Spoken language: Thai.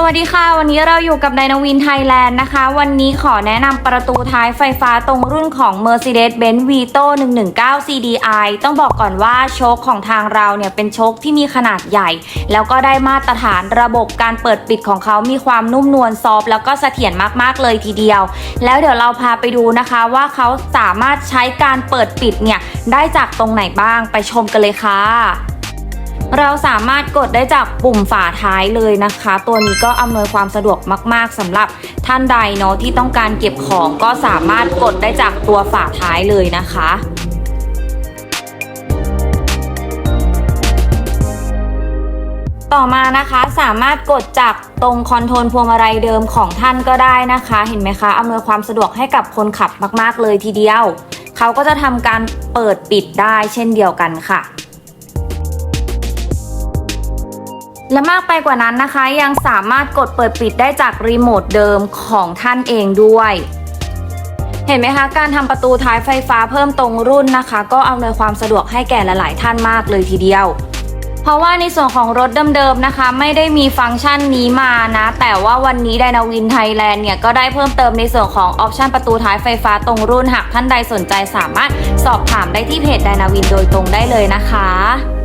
สวัสดีค่ะ วันนี้เราอยู่กับไดนาวินไทยแลนด์นะคะ วันนี้ขอแนะนำประตูท้ายไฟฟ้าตรงรุ่นของ Mercedes-Benz Vito 119 CDI ต้องบอกก่อนว่าโชคของทางเราเนี่ยเป็นโชคที่มีขนาดใหญ่ แล้วก็ได้มาตรฐานระบบการเปิดปิดของเขามีความนุ่มนวลซอฟแล้วก็เสถียรมากๆเลยทีเดียว แล้วเดี๋ยวเราพาไปดูนะคะว่าเขาสามารถใช้การเปิดปิดเนี่ยได้จากตรงไหนบ้างไปชมกันเลยค่ะ เราสามารถกดได้จากปุ่มฝาท้ายเลยนะคะ ตัวนี้ก็อำนวยความสะดวกมาก ๆสำหรับท่านใดเนาะที่ต้องการเก็บของก็สามารถกดได้จากตัวฝาท้ายเลยนะคะต่อมานะคะสามารถกดจากตรงคอนโทรลพวงมาลัยเดิมของท่านก็ได้นะคะ เห็นไหมคะอำนวยความสะดวกให้กับคนขับมาก ๆ เลยทีเดียว เขาก็จะทำการเปิดปิดได้เช่นเดียวกันค่ะ และมากไปกว่านั้นนะคะ ยังสามารถกดเปิดปิดได้จากรีโมทเดิมของท่านเองด้วย เห็นไหมคะ การทำประตูท้ายไฟฟ้าเพิ่มตรงรุ่นนะคะ ก็อำนวยความสะดวกให้แก่หลาย ๆ ท่านมากเลยทีเดียว เพราะว่าในส่วนของรถเดิม ๆ นะคะ ไม่ได้มีฟังก์ชันนี้มานะ แต่ว่าวันนี้ไดนาวินไทยแลนด์เนี่ย ก็ได้เพิ่มเติมในส่วนของออปชันประตูท้ายไฟฟ้าตรงรุ่นหากท่านใดสนใจสามารถสอบถามได้ที่เพจไดนาวินโดยตรงได้เลยนะคะ